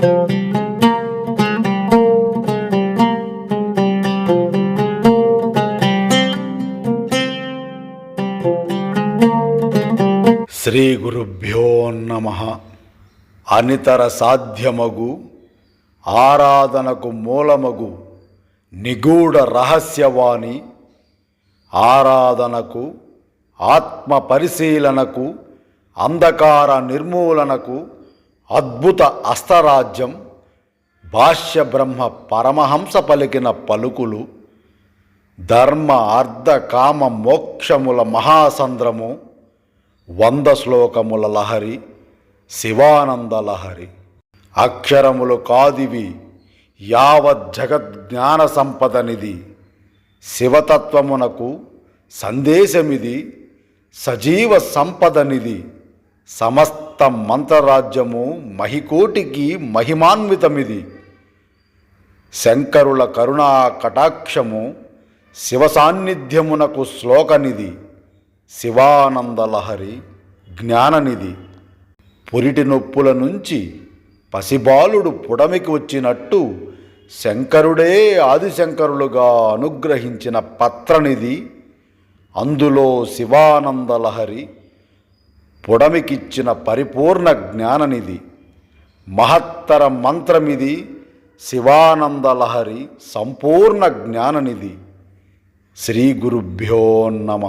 శ్రీ గురుభ్యో నమ. అనితర సాధ్యమగు ఆరాధనకు మూలమగు నిగూఢ రహస్యవాణి ఆరాధనకు ఆత్మ పరిశీలనకు అంధకార నిర్మూలనకు అద్భుత అస్తరాజ్యం భాష్య బ్రహ్మ పరమహంస పలికిన పలుకులు ధర్మ అర్ధ కామ మోక్షముల మహాసంద్రము వంద శ్లోకముల లహరి శివానంద లహరి. అక్షరములు కాదివి యావత్ జగజ్ఞాన జ్ఞాన సంపదనిది. శివతత్వమునకు సందేశమిది సజీవ సంపదనిది. సమస్త మంత్రరాజ్యము మహికోటికి మహిమాన్వితమిది. శంకరుల కరుణా కటాక్షము శివ సాన్నిధ్యమునకు శ్లోకనిది శివానందలహరి జ్ఞాననిధి. పురిటి నొప్పుల నుంచి పసిబాలుడు పుడమికి వచ్చినట్టు శంకరుడే ఆదిశంకరులుగా అనుగ్రహించిన పత్రనిధి. అందులో శివానందలహరి పొడమికిచ్చిన పరిపూర్ణ జ్ఞాననిధి మహత్తర మంత్రమిది శివానందలహరి సంపూర్ణ జ్ఞాననిధి. శ్రీ గురుభ్యో నమ.